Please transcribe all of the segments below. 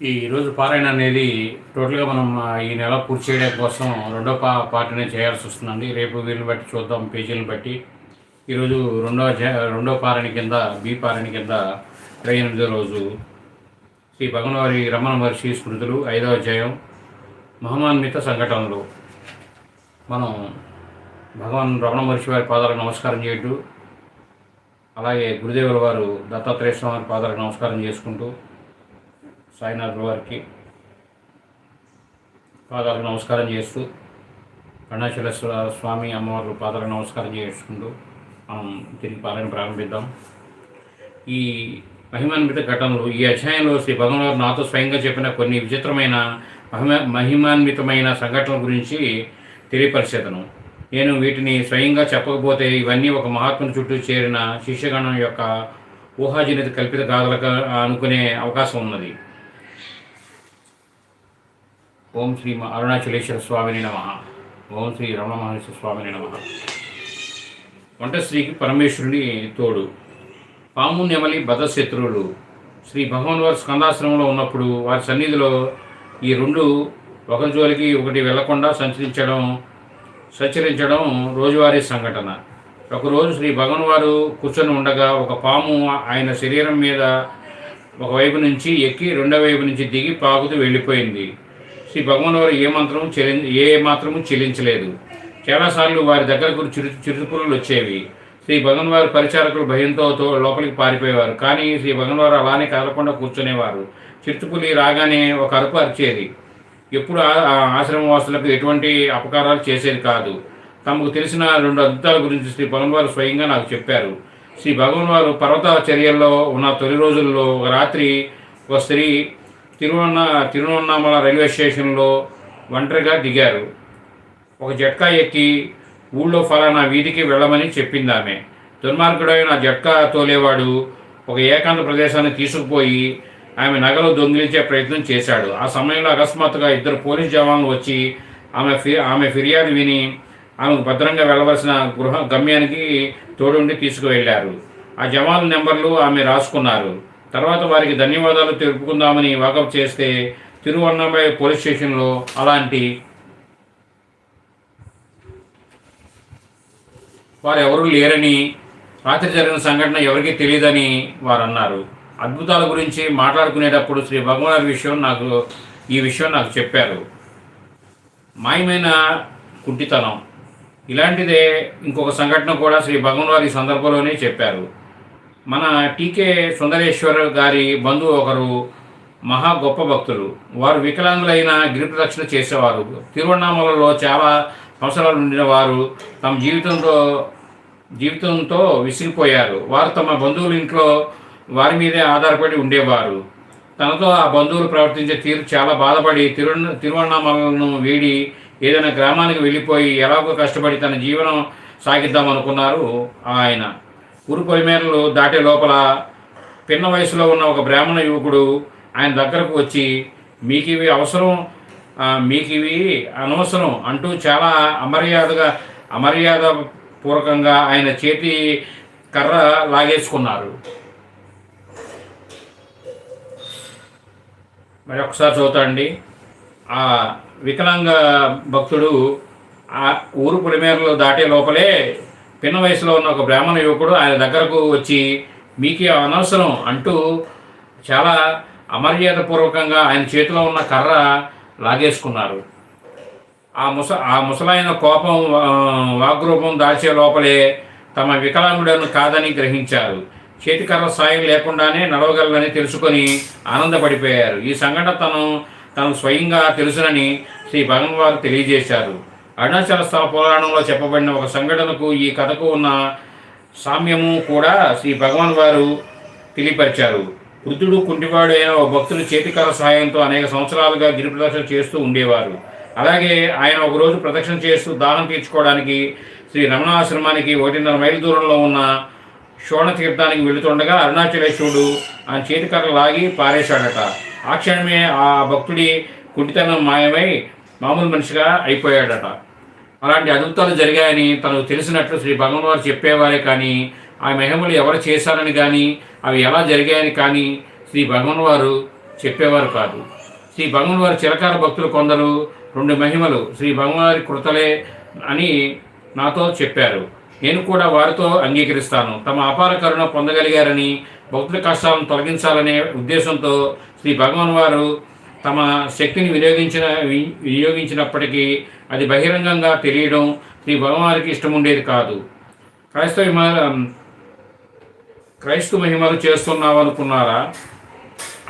ఈ రోజు పారాయణ అనేది టోటల్గా మనం ఈ నెల పూర్తి చేయడం కోసం రెండో పా పార్టీనే చేయాల్సి వస్తుందండి. రేపు వీళ్ళని బట్టి చూద్దాం పేజీలను బట్టి. ఈరోజు రెండో రెండో పారాయణ కింద బి పారాయణ కింద ఇరవై ఎనిమిదో రోజు శ్రీ భగవన్వారి రమణ మహర్షి స్మృతులు ఐదో అధ్యాయం మహమాన్విత సంఘటనలు. మనం భగవాన్ రమణ మహర్షి వారి పాదాలకు నమస్కారం చేయటం అలాగే గురుదేవుల వారు దత్తాత్రేయ స్వామి వారి పాదాలకు నమస్కారం చేసుకుంటూ సాయినాథ్ వారికి పాదాలకు నమస్కారం చేస్తూ కరుణాచల స్వామి అమ్మవారు పాదాలకు నమస్కారం చేసుకుంటూ మనం తిరిగి పాలన ప్రారంభిద్దాం. ఈ మహిమాన్విత ఘటనలు ఈ అధ్యాయంలో శ్రీ భగవాన్ నాతో స్వయంగా చెప్పిన కొన్ని విచిత్రమైన మహిమ మహిమాన్వితమైన సంఘటనల గురించి తెలియపరిచేదను. నేను వీటిని స్వయంగా చెప్పకపోతే ఇవన్నీ ఒక మహాత్ముని చుట్టూ చేరిన శిష్యగణం యొక్క ఊహాజనిత కల్పిత గాథలుగా అనుకునే అవకాశం ఉన్నది. ఓం శ్రీ అరుణాచలేశ్వర స్వామిని నమ. ఓం శ్రీ రమణ మహర్షి స్వామిని నమ. వంట శ్రీకి పరమేశ్వరుని తోడు. పాము నెమలి బద్ధశత్రువులు శ్రీ భగవాన్ వారి స్కందాశ్రమంలో ఉన్నప్పుడు వారి సన్నిధిలో ఈ రెండు ఒక జోలికి ఒకటి వెళ్ళకుండా సంచరించడం సంచరించడం రోజువారీ సంఘటన. ఒకరోజు శ్రీ భగవన్వారు కూర్చొని ఉండగా ఒక పాము ఆయన శరీరం మీద ఒకవైపు నుంచి ఎక్కి రెండో వైపు నుంచి దిగి పాకుతూ వెళ్ళిపోయింది. శ్రీ భగవాన్ వారు ఏ మంత్రము చెల్లి ఏ మాత్రము చెల్లించలేదు చాలాసార్లు వారి దగ్గరకు చిరు చిరుపురులు వచ్చేవి. శ్రీ భగవన్ వారి పరిచారకులు భయంతో తో- లోపలికి పారిపోయేవారు. కానీ శ్రీ భగవన్ వారు అలానే కదలకుండా కూర్చునేవారు. చిరుతుపులి రాగానే ఒక అరుపు అరిచేది. ఎప్పుడు ఆ- ఆ ఆశ్రమవాసులకు ఎటువంటి అపకారాలు చేసేది కాదు. తమకు తెలిసిన రెండు అద్భుతాల గురించి శ్రీ భగవన్ వారు స్వయంగా నాకు చెప్పారు. శ్రీ భగవన్ వారు పర్వత చర్యల్లో ఉన్న తొలి రోజుల్లో ఒక రాత్రి ఒక స్త్రీ తిరువన్న తిరువన్నామల రైల్వే స్టేషన్లో ఒంటరిగా దిగారు. ఒక జట్కా ఎక్కి ఊళ్ళో ఫలానా వీధికి వెళ్ళమని చెప్పింది ఆమె దుర్మార్గుడైన జట్కా తోలేవాడు ఒక ఏకాంత ప్రదేశాన్ని తీసుకుపోయి ఆమె నగలు దొంగిలించే ప్రయత్నం చేశాడు. ఆ సమయంలో అకస్మాత్తుగా ఇద్దరు పోలీస్ జవాన్లు వచ్చి ఆమె ఫి ఆమె ఫిర్యాదు విని ఆమెకు భద్రంగా వెళ్ళవలసిన గృహ గమ్యానికి తోడుండి తీసుకువెళ్ళారు. ఆ జవాన్ల నెంబర్లు ఆమె రాసుకున్నారు. తర్వాత వారికి ధన్యవాదాలు తెలుపుకుందామని వాకప్ చేస్తే తిరువన్నమై పోలీస్ స్టేషన్లో అలాంటి వారు ఎవరూ లేరని రాత్రి జరిగిన సంఘటన ఎవరికీ తెలియదని వారు అన్నారు అద్భుతాల గురించి మాట్లాడుకునేటప్పుడు శ్రీ భగవాన్ విషయం నాకు ఈ విషయం నాకు చెప్పారు. మాయమైన కుంటితనం. ఇలాంటిదే ఇంకొక సంఘటన కూడా శ్రీ భగవాన్ వారి సందర్భంలోనే చెప్పారు. మన టీకే సుందరేశ్వరరావు గారి బంధువు ఒకరు మహా గొప్ప భక్తులు. వారు వికలాంగులైన గిరిప్రదక్షిణ చేసేవారు. తిరువణామలలో చాలా సంవత్సరాలు ఉండిన వారు తమ జీవితంతో జీవితంతో విసిగిపోయారు. వారు తమ బంధువుల ఇంట్లో వారి మీదే ఆధారపడి ఉండేవారు. తనతో ఆ బంధువులు ప్రవర్తించే తీరు చాలా బాధపడి తిరు తిరువణామలను వీడి ఏదైనా గ్రామానికి వెళ్ళిపోయి ఎలాగో కష్టపడి తన జీవనం సాగిద్దాం అనుకున్నారు ఆయన. ఊరు పొలిమేరలు దాటే లోపల పిన్న వయసులో ఉన్న ఒక బ్రాహ్మణ యువకుడు ఆయన దగ్గరకు వచ్చి మీకు ఇవి అవసరం మీకు ఇవి అనవసరం అంటూ చాలా అమర్యాదగా అమర్యాద పూర్వకంగా ఆయన చేతి కర్ర లాగేసుకున్నారు. మరి ఒకసారి చూద్దాండి ఆ వికలాంగ భక్తుడు ఆ ఊరు పొలిమేరలు దాటే లోపలే చిన్న వయసులో ఉన్న ఒక బ్రాహ్మణ యువకుడు ఆయన దగ్గరకు వచ్చి మీకే అనవసరం అంటూ చాలా అమర్యాదపూర్వకంగా ఆయన చేతిలో ఉన్న కర్ర లాగేసుకున్నారు. ఆ ముస ఆ ముసలాయన కోపం వాగ్రూపం దాచే లోపలే తమ వికలాంగుడను కాదని గ్రహించారు. చేతికర్ర సాయం లేకుండానే నడవగలరని తెలుసుకొని ఆనందపడిపోయారు. ఈ సంఘటన తను తను స్వయంగా తెలుసునని శ్రీ భగవన్ వారు తెలియజేశారు. అరుణాచల స్థల పురాణంలో చెప్పబడిన ఒక సంఘటనకు ఈ కథకు ఉన్న సామ్యము కూడా శ్రీ భగవాన్ వారు తెలియపరిచారు. వృద్ధుడు కుంటివాడు అయిన ఒక భక్తులు చేతికర సహాయంతో అనేక సంవత్సరాలుగా గిరి ప్రదక్షిణ చేస్తూ ఉండేవారు. అలాగే ఆయన ఒకరోజు ప్రదక్షిణ చేస్తూ దానం తీర్చుకోవడానికి శ్రీ రమణాశ్రమానికి ఒకటిన్నర మైలు దూరంలో ఉన్న శోణ తీర్థానికి వెళుతుండగా అరుణాచలేశ్వరుడు ఆయన చేతికర్ర లాగి పారేశాడట. ఆ క్షణమే ఆ భక్తుడి కుంటితనం మాయమై మామూలు మనిషిగా అయిపోయాడట. అలాంటి అద్భుతాలు జరిగాయని తనకు తెలిసినట్లు శ్రీ భగవాన్ వారు చెప్పేవారే కానీ ఆ మహిమలు ఎవరు చేశారని కానీ అవి ఎలా జరిగాయని కానీ శ్రీ భగవాన్ వారు చెప్పేవారు కాదు. శ్రీ భగవాన్ వారి చిరకాల భక్తులు కొందరు రెండు మహిమలు శ్రీ భగవారి కృతలే అని నాతో చెప్పారు. నేను కూడా వారితో అంగీకరిస్తాను. తమ అపార కరుణ పొందగలిగారని భక్తుల కష్టాలను తొలగించాలనే ఉద్దేశంతో శ్రీ భగవాన్ వారు తమ శక్తిని వినియోగించిన వి- వినియోగించినప్పటికీ అది బహిరంగంగా తెలియడం శ్రీ భగవానికి ఇష్టం ఉండేది కాదు. క్రైస్తవ క్రైస్తవ మహిమలు చేస్తున్నావు అనుకున్నారా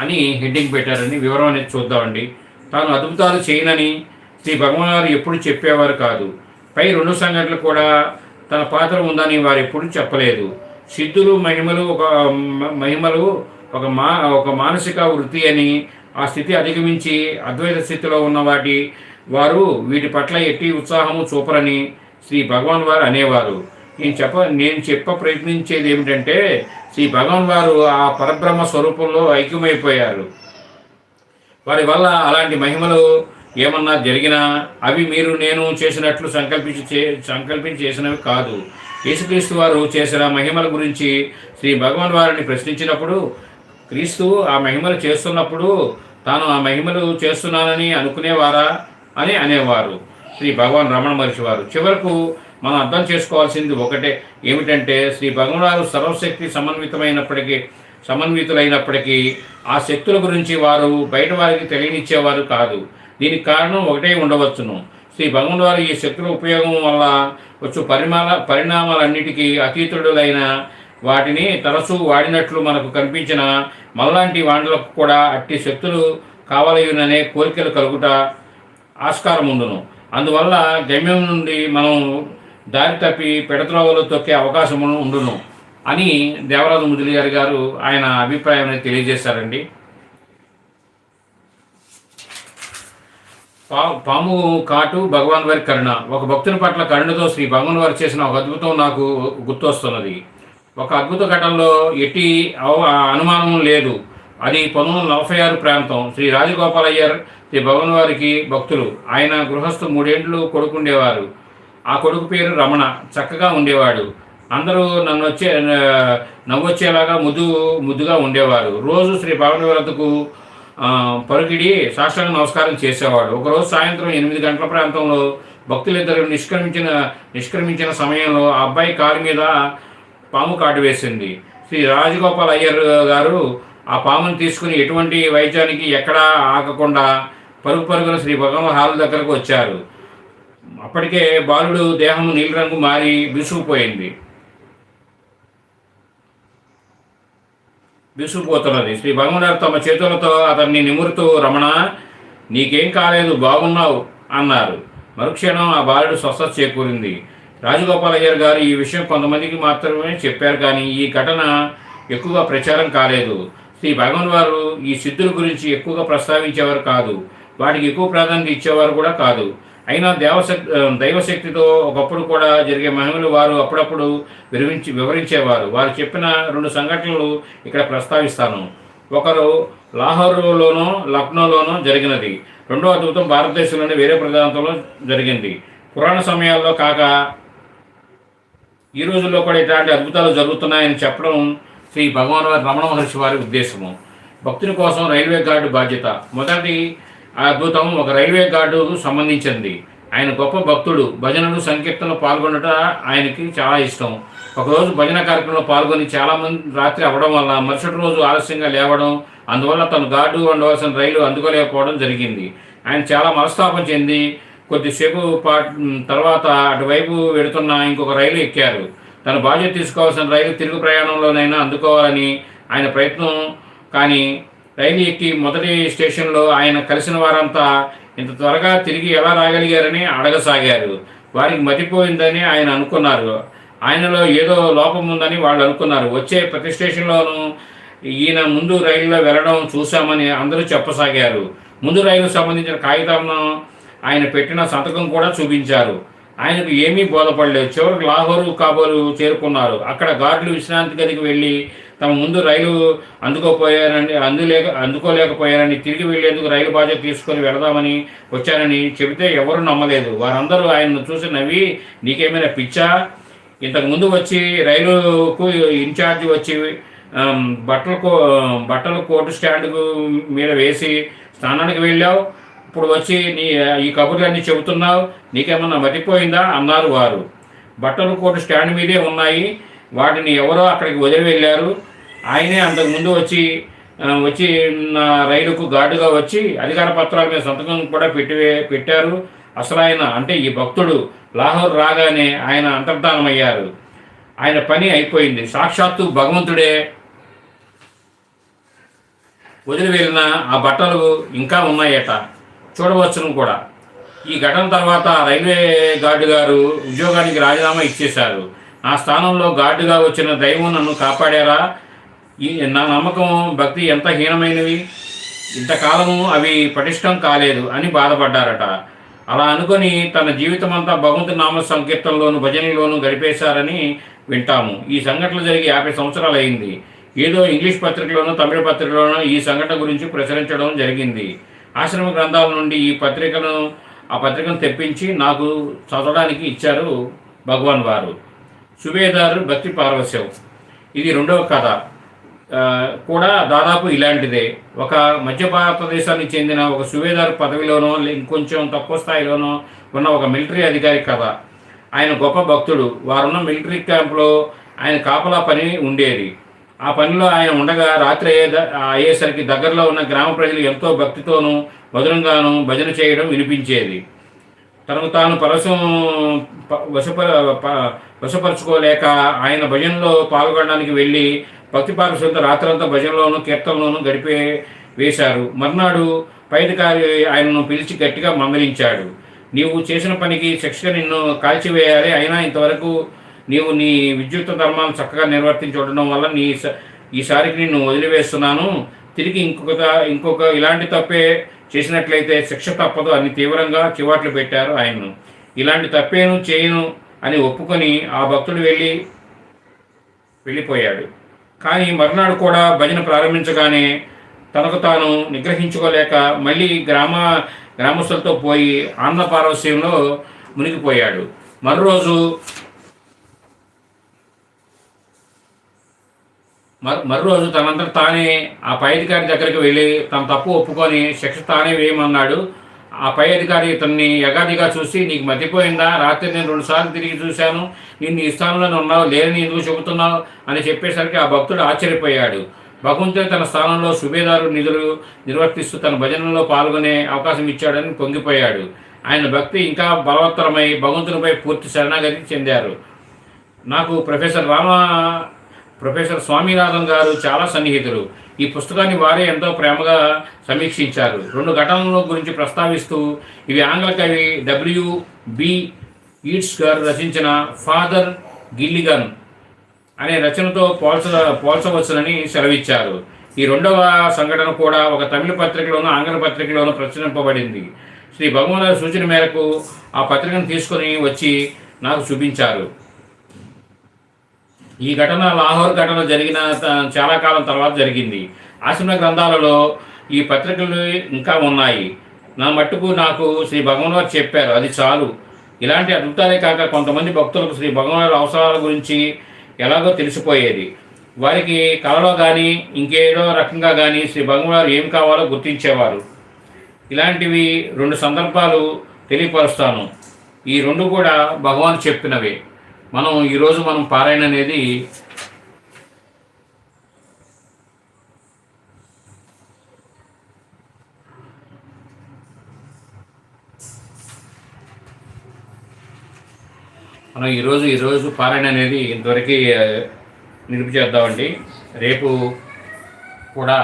అని హెడ్డింగ్ పెట్టారని వివరం అనేది చూద్దామండి. తాను అద్భుతాలు చేయనని శ్రీ భగవాన్ గారు ఎప్పుడు చెప్పేవారు కాదు. పై రెండు సంఘటనలు కూడా తన పాత్ర ఉందని వారు ఎప్పుడు చెప్పలేదు. సిద్ధులు మహిమలు ఒక మహిమలు ఒక మా ఒక మానసిక వృత్తి అని ఆ స్థితి అధిగమించి అద్వైత స్థితిలో ఉన్న వాటి వారు వీటి పట్ల ఎట్టి ఉత్సాహము చూపరని శ్రీ భగవాన్ వారు అనేవారు. నేను చెప్ప నేను చెప్ప ప్రయత్నించేది ఏమిటంటే శ్రీ భగవాన్ వారు ఆ పరబ్రహ్మ స్వరూపంలో ఐక్యమైపోయారు. వారి వల్ల అలాంటి మహిమలు ఏమన్నా జరిగినా అవి మీరు నేను చేసినట్లు సంకల్పించి చే సంకల్పించి చేసినవి కాదు. యేసుక్రీస్తు వారు చేసిన మహిమల గురించి శ్రీ భగవాన్ వారిని ప్రశ్నించినప్పుడు క్రీస్తు ఆ మహిమలు చేస్తున్నప్పుడు తాను ఆ మహిమలు చేస్తున్నానని అనుకునేవారా అని అనేవారు. శ్రీ భగవాన్ రమణ మహర్షి వారు. చివరకు మనం అర్థం చేసుకోవాల్సింది ఒకటే ఏమిటంటే శ్రీ భగవాన్ వారు సర్వశక్తి సమన్వితమైనప్పటికీ సమన్వితులైనప్పటికీ ఆ శక్తుల గురించి వారు బయట వారికి తెలియనిచ్చేవారు కాదు. దీనికి కారణం ఒకటే ఉండవచ్చును. శ్రీ భగవాన్ వారు ఈ శక్తుల ఉపయోగం వల్ల వచ్చు పరిమాణ పరిణామాలన్నిటికీ అతీతుడులైన వాటిని తరచూ వాడినట్లు మనకు కనిపించిన మళ్ళాంటి వాండ్లకు కూడా అట్టి శక్తులు కావాలయ్యుననే కోరికలు కలుగుట ఆస్కారం ఉండును అందువల్ల గమ్యం నుండి మనం దారి తప్పి పెడత్రోవలు తొక్కే అవకాశం ఉండును అని దేవరాజు ముదిలి గారి గారు ఆయన అభిప్రాయం అనేది తెలియజేశారండి. పా పాము కాటు భగవాన్ వారి కరుణ. ఒక భక్తుని పట్ల కరుణతో శ్రీ భగవాన్ వారు చేసిన ఒక అద్భుతం నాకు గుర్తొస్తున్నది. ఒక అద్భుత ఘటనలో ఎట్టి అవ- అనుమానం లేదు. అది పంతొమ్మిది వందల నలభై ఆరు ప్రాంతం. శ్రీ రాజగోపాలయ్యర్ శ్రీ భవన్ వారికి భక్తులు. ఆయన గృహస్థు మూడేండ్లు కొడుకుండేవారు. ఆ కొడుకు పేరు రమణ. చక్కగా ఉండేవాడు. అందరూ నన్ను వచ్చే నవ్వొచ్చేలాగా ముద్దు ముద్దుగా ఉండేవారు. రోజు శ్రీ భగవాన్ వద్దకు పరుగిడి సాష్టాంగ నమస్కారం చేసేవాడు. ఒకరోజు సాయంత్రం ఎనిమిది గంటల ప్రాంతంలో భక్తులిద్దరు నిష్క్రమించిన నిష్క్రమించిన సమయంలో ఆ అబ్బాయి కారు మీద పాము కాటు వేసింది. శ్రీ రాజగోపాల్ అయ్యర్ గారు ఆ పామును తీసుకుని ఎటువంటి వైద్యానికి ఎక్కడా ఆగకుండా పరుగు పరుగున శ్రీ భగవన్ హాల్ దగ్గరకు వచ్చారు. అప్పటికే బాలుడు దేహం నీలి రంగు మారి బిసుకుపోయింది బిసుకుపోతున్నది శ్రీ భగవాన్ తమ చేతులతో అతన్ని నిమురుతూ రమణ నీకేం కాలేదు బాగున్నావు అన్నారు. మరుక్షణం ఆ బాలుడు స్వస్థత చేకూరింది. రాజగోపాల్ అయ్యర్ గారు ఈ విషయం కొంతమందికి మాత్రమే చెప్పారు కానీ ఈ ఘటన ఎక్కువగా ప్రచారం కాలేదు. శ్రీ భగవన్ వారు ఈ సిద్ధుల గురించి ఎక్కువగా ప్రస్తావించేవారు కాదు. వాటికి ఎక్కువ ప్రాధాన్యత ఇచ్చేవారు కూడా కాదు. అయినా దేవశక్తి దైవశక్తితో ఒకప్పుడు కూడా జరిగే మహిమలు వారు అప్పుడప్పుడు వివరించి వివరించేవారు. వారు చెప్పిన రెండు సంఘటనలు ఇక్కడ ప్రస్తావిస్తాను. ఒకరు లాహోర్లోనో లక్నోలోనో జరిగినది. రెండో అద్భుతం భారతదేశంలోని వేరే ప్రాంతంలో జరిగింది. పురాణ సమయాల్లో కాక ఈ రోజుల్లో కూడా ఇట్లాంటి అద్భుతాలు జరుగుతున్నాయని చెప్పడం శ్రీ భగవాన్ వారి రమణ మహర్షి వారి ఉద్దేశము. భక్తుని కోసం రైల్వే గార్డు బాధ్యత. మొదటి అద్భుతం ఒక రైల్వే గార్డుకు సంబంధించింది. ఆయన గొప్ప భక్తుడు. భజనలు సంకీర్తనలు పాల్గొనట ఆయనకి చాలా ఇష్టం. ఒకరోజు భజన కార్యక్రమంలో పాల్గొని చాలామంది రాత్రి అవ్వడం వల్ల మరుసటి రోజు ఆలస్యంగా లేవడం అందువల్ల తను గార్డు ఉండవలసిన రైలు అందుకోలేకపోవడం జరిగింది. ఆయన చాలా మనస్తాపం చెంది కొద్దిసేపు పాటు తర్వాత అటువైపు వెడుతున్న ఇంకొక రైలు ఎక్కారు. తన బాధ్యత తీసుకోవాల్సిన రైలు తిరుగు ప్రయాణంలోనైనా అందుకోవాలని ఆయన ప్రయత్నం కానీ రైలు ఎక్కి మొదటి స్టేషన్లో ఆయన కలిసిన వారంతా ఇంత త్వరగా తిరిగి ఎలా రాగలిగారని అడగసాగారు. వారికి మతిపోయిందని ఆయన అనుకున్నారు. ఆయనలో ఏదో లోపం ఉందని వాళ్ళు అనుకున్నారు. వచ్చే ప్రతి స్టేషన్లోనూ ఈయన ముందు రైల్లో వెళ్ళడం చూశామని అందరూ చెప్పసాగారు. ముందు రైలుకు సంబంధించిన కాగితాలను ఆయన పెట్టిన సంతకం కూడా చూపించారు. ఆయనకు ఏమీ బోధపడలేదు. చివరికి లాహోరు కాబోలు చేరుకున్నారు. అక్కడ గార్డులు విశ్రాంతి గదికి వెళ్ళి తమ ముందు రైలు అందుకోపోయారని అందులేక అందుకోలేకపోయారని తిరిగి వెళ్ళేందుకు రైలు బాధ్యత తీసుకొని వెళదామని వచ్చారని చెబితే ఎవరు నమ్మలేదు. వారందరూ ఆయనను చూసి నవ్వి నీకేమైనా పిచ్చా? ఇంతకుముందు వచ్చి రైలుకు ఇన్ఛార్జ్ వచ్చి బట్టలు కో బట్టలు కోటు స్టాండ్ మీద వేసి స్నానానికి వెళ్ళావు? ఇప్పుడు వచ్చి నీ ఈ కబుర్లన్నీ చెబుతున్నావు నీకేమన్నా మతిపోయిందా? అన్నారు వారు. బట్టలు కోటు స్టాండ్ మీదే ఉన్నాయి. వాటిని ఎవరో అక్కడికి వదిలి వెళ్ళారు. ఆయనే అంతకు ముందు వచ్చి వచ్చి నా రైలుకు గాడుగా వచ్చి అధికార పత్రాల మీద సంతకం కూడా పెట్టి పెట్టారు. అసలు ఆయన అంటే ఈ భక్తుడు లాహోర్ రాగానే ఆయన అంతర్ధానమయ్యారు. ఆయన పని అయిపోయింది. సాక్షాత్తు భగవంతుడే వదిలి వెళ్ళిన ఆ బట్టలు ఇంకా ఉన్నాయట. చూడవచ్చును కూడా. ఈ ఘటన తర్వాత రైల్వే గార్డు గారు ఉద్యోగానికి రాజీనామా ఇచ్చేశారు. నా స్థానంలో గార్డుగా వచ్చిన దైవం నన్ను కాపాడారా? ఈ నా నమ్మకం భక్తి ఎంత హీనమైనవి? ఇంతకాలము అవి పటిష్టం కాలేదు అని బాధపడ్డారట. అలా అనుకొని తన జీవితం అంతా భగవంతుని నామ సంకీర్తనలోను భజనలోను గడిపేశారని వింటాము. ఈ సంఘటన జరిగి యాభై సంవత్సరాలు అయింది ఏదో ఇంగ్లీష్ పత్రికలోనూ తమిళ పత్రికలోనూ ఈ సంఘటన గురించి ప్రచురించడం జరిగింది. ఆశ్రమ గ్రంథాల నుండి ఈ పత్రికను ఆ పత్రికను తెప్పించి నాకు చదవడానికి ఇచ్చారు భగవాన్ వారు సుబేదారు భక్తి పార్వశ్యం ఇది రెండవ కథ. కూడా దాదాపు ఇలాంటిదే. ఒక మధ్య భారతదేశానికి చెందిన ఒక సువేదారు పదవిలోనో లే- ఇంకొంచెం తక్కువ స్థాయిలోనో ఉన్న ఒక మిలిటరీ అధికారి కథ. ఆయన గొప్ప భక్తుడు. వారున్న మిలిటరీ క్యాంప్లో ఆయన కాపలా పని ఉండేది. ఆ పనిలో ఆయన ఉండగా రాత్రి అయ్యే అయ్యేసరికి దగ్గరలో ఉన్న గ్రామ ప్రజలు ఎంతో భక్తితోనూ మధురంగాను భజన చేయడం వినిపించేది. తనకు తాను పరసం వశపర వశపరచుకోలేక వశపరుచుకోలేక ఆయన భజనలో పాల్గొనడానికి వెళ్ళి భక్తి పారసులతో రాత్రంతా భజనలోను కీర్తనలోను గడిపే వేశారు. మర్నాడు పైదికారి ఆయనను పిలిచి గట్టిగా మందలించాడు నీవు చేసిన పనికి శిక్ష నిన్ను కాల్చివేయాలి. అయినా ఇంతవరకు నీవు నీ విద్యుత్ ధర్మాలను చక్కగా నిర్వర్తించడం వల్ల నీ స- ఈసారికి నిన్ను వదిలివేస్తున్నాను. తిరిగి ఇంకొక ఇంకొక ఇలాంటి తప్పే చేసినట్లయితే శిక్ష తప్పదు అని తీవ్రంగా చివాట్లు పెట్టారు ఆయన్ను. ఇలాంటి తప్పేను చేయను అని ఒప్పుకొని ఆ భక్తుడు వెళ్ళి వెళ్ళిపోయాడు. కానీ మర్నాడు కూడా భజన ప్రారంభించగానే తనకు తాను నిగ్రహించుకోలేక మళ్ళీ గ్రామ గ్రామస్తులతో పోయి ఆనంద పారవస్యంలో మునిగిపోయాడు. మరోరోజు మరు రోజు తనంతా తానే ఆ పై అధికారి దగ్గరికి వెళ్ళి తన తప్పు ఒప్పుకొని శిక్ష తానే వేయమన్నాడు. ఆ పై అధికారి ఇతన్ని యగాదిగా చూసి నీకు మతిపోయిందా? రాత్రి నేను రెండుసార్లు తిరిగి చూశాను. నిన్ను ఈ స్థానంలోనే ఉన్నావు. లేని ఎందుకు చెబుతున్నావు? అని చెప్పేసరికి ఆ భక్తుడు ఆశ్చర్యపోయాడు. భగవంతుడు తన స్థానంలో సుబేదారు నిధులు నిర్వర్తిస్తూ తన భజనలో పాల్గొనే అవకాశం ఇచ్చాడని పొంగిపోయాడు. ఆయన భక్తి ఇంకా బలవత్తరమై భగవంతునిపై పూర్తి శరణాగతి చెందారు. నాకు ప్రొఫెసర్ రామ ప్రొఫెసర్ స్వామినాథన్ గారు చాలా సన్నిహితులు. ఈ పుస్తకాన్ని వారే ఎంతో ప్రేమగా సమీక్షించారు. రెండు ఘటనల గురించి ప్రస్తావిస్తూ ఇవి ఆంగ్ల కవి డబ్ల్యూ బి ఈట్స్ గారు రచించిన ఫాదర్ గిల్లిగన్ అనే రచనతో పోల్చ పోల్చవచ్చునని సెలవిచ్చారు. ఈ రెండవ సంఘటన కూడా ఒక తమిళ పత్రికలోనూ ఆంగ్ల పత్రికలోనూ ప్రచురింపబడింది. శ్రీ భగవాన్ సూచన మేరకు ఆ పత్రికను తీసుకొని వచ్చి నాకు చూపించారు. ఈ ఘటన లాహోర్ ఘటన జరిగిన చాలా కాలం తర్వాత జరిగింది. ఆశ్రమ గ్రంథాలలో ఈ పత్రికలు ఇంకా ఉన్నాయి. నా మట్టుకు నాకు శ్రీ భగవాన్ వారు చెప్పారు అది చాలు. ఇలాంటి అద్భుతాలే కాక కొంతమంది భక్తులకు శ్రీ భగవాన్ వారి అవసరాల గురించి ఎలాగో తెలిసిపోయేది. వారికి కళలో కానీ ఇంకేదో రకంగా కానీ శ్రీ భగవాన్ వారు ఏం కావాలో గుర్తించేవారు. ఇలాంటివి రెండు సందర్భాలు తెలియపరుస్తాను. ఈ రెండు కూడా భగవాన్ చెప్పినవే. మనం ఈరోజు మనం పారాయణ అనేది మనం ఈరోజు ఈరోజు పారాయణ అనేది ఇంతవరకు నిలుపు చేద్దామండి. రేపు కూడా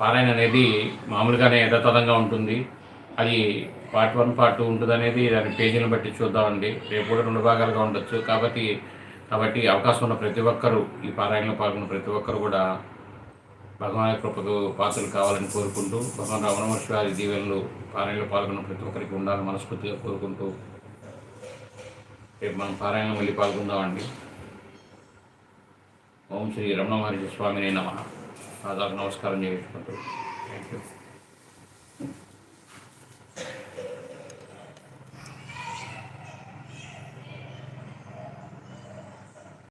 పారాయణ అనేది మామూలుగానే యథాతథంగా ఉంటుంది. అది పార్ట్ వన్ పార్ట్ టూ ఉంటుంది అనేది దాని పేజీని బట్టి చూద్దామండి. రేపు కూడా రెండు భాగాలుగా ఉండొచ్చు. కాబట్టి కాబట్టి అవకాశం ఉన్న ప్రతి ఒక్కరూ ఈ పారాయణలో పాల్గొన్న ప్రతి ఒక్కరు కూడా భగవాన్ కృపకు పాత్రలు కావాలని కోరుకుంటూ భగవాన్ రమణమహర్షి వారి దీవెనలు పారాయణలో పాల్గొన్న ప్రతి ఒక్కరికి ఉండాలని మనస్ఫూర్తిగా కోరుకుంటూ రేపు మనం పారాయణం వెళ్ళి పాల్గొందామండి. ఓం శ్రీ రమణ మహర్షి స్వామిని నమ. సాధారణ నమస్కారం చేయించుకుంటూ. Thank you